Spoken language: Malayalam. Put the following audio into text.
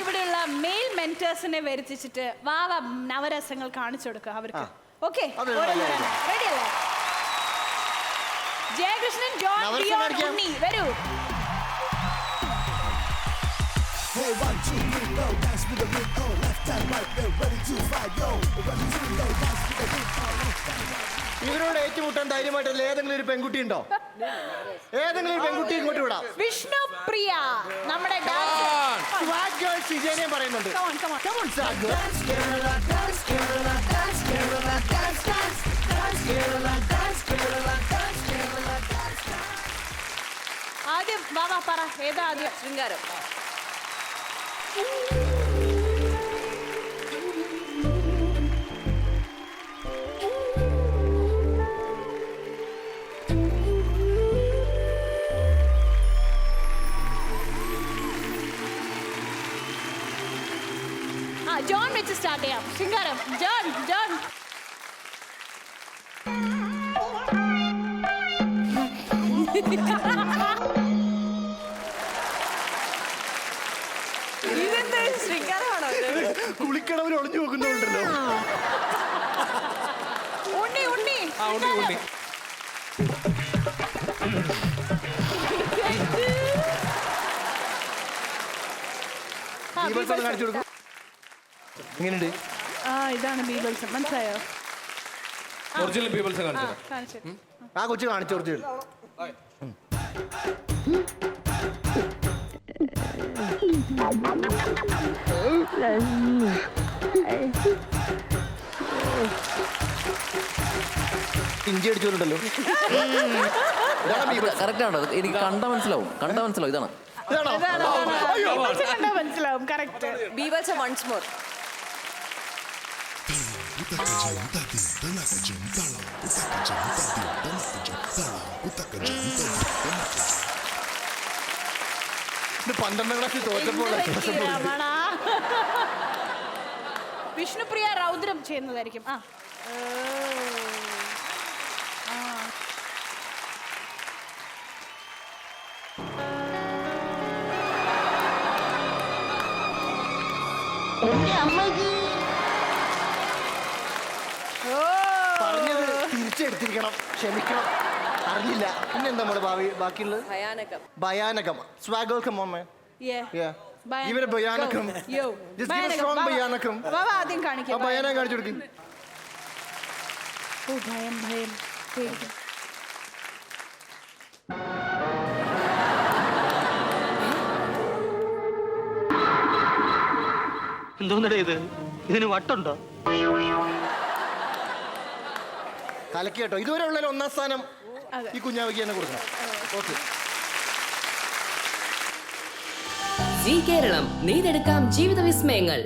ഇവിടെയുള്ള മെയിൽ മെന്റേഴ്സിനെ വരുത്തിച്ചിട്ട് വാവ നവരസങ്ങൾ കാണിച്ചു കൊടുക്കുക അവർക്ക്. ഓക്കെ ജയകൃഷ്ണൻ ജോൺ ഉണ്ണി വരൂ Hey, one, two, three, go, dance with the oh, left and right, we're ready to fight, yo. Two, three, go, dance with the oh, left and right. ഇവരോട് ഏറ്റുമുട്ടാൻ ധൈര്യമായിട്ടല്ല ഏതെങ്കിലും ഒരു പെൺകുട്ടി ഉണ്ടോ ഏതെങ്കിലും ഒരു പെൺകുട്ടി ഇങ്ങോട്ട് വിടാം. വിഷ്ണു പ്രിയ നമ്മുടെ വിജയനെയും പറയുന്നുണ്ട്. ആദ്യം ബാബാ പറ. ഏതാ ആദ്യം? ശൃംഗാരം. ജോൺ വെച്ച് സ്റ്റാർട്ട് ചെയ്യാം. ശൃംഗാരം. John John. ഇതെന്താ ശൃംഗാരമാണോ? കുളിക്കണവർ ഒളിഞ്ഞു നോക്കുന്നുണ്ടല്ലോ ഉണ്ണി ഉണ്ണി. ആ ഉണ്ണി ഉണ്ണി. കാണിച്ചു കൊടുക്കും. എങ്ങനെയുണ്ട്? ആ ഇതാണ് ബീബൽസ് മനസ്സിലായോ? ഒറിജിനൽ പീപ്പിൾസ് ആ കാണിച്ചു കാണിച്ചു ആ കൊച്ചു കാണിച്ചു ഇഞ്ചി അടിച്ചോണ്ടല്ലോ കറക്റ്റ് ആണോ? എനിക്ക് കണ്ട മനസ്സിലാവും. കണ്ട മനസ്സിലാവും. ഇതാണ്. ഇത് പന്ത്രണ്ടാം ക്ലാസ്സിൽ തോറ്റപ്പോൾ രമണ വിഷ്ണുപ്രിയ രൗദ്രം ചെയ്യുന്നതായിരിക്കും ആ. ആ. തിരിച്ചെടുത്തിരിക്കണം ക്ഷമിക്കണം. അറിഞ്ഞില്ല. പിന്നെന്താ നമ്മുടെ ഭാവി? ബാക്കിയുള്ളത്? ഭയാനകം. ഭയാനകം. സ്വാഗോൾക്കം മോമേ Yeah. Yeah. ഭയാനകം. ആദ്യം കാണിക്കാം. കാണിച്ചു കൊടുക്കും. ഭയം ഭയം. പേടിക്കും. എന്തോന്നടേ ഇത്? ഇതിന് വട്ടുണ്ടോ? കലക്കി കേട്ടോ. ഇതുവരെ ഉള്ള ഒന്നാം സ്ഥാനം ഈ കുഞ്ഞാവയ്ക്ക് തന്നെ കൊടുക്കണം. ഓക്കെ. ജി കേരളം നെയ്തെടുക്കാം ജീവിത വിസ്മയങ്ങൾ.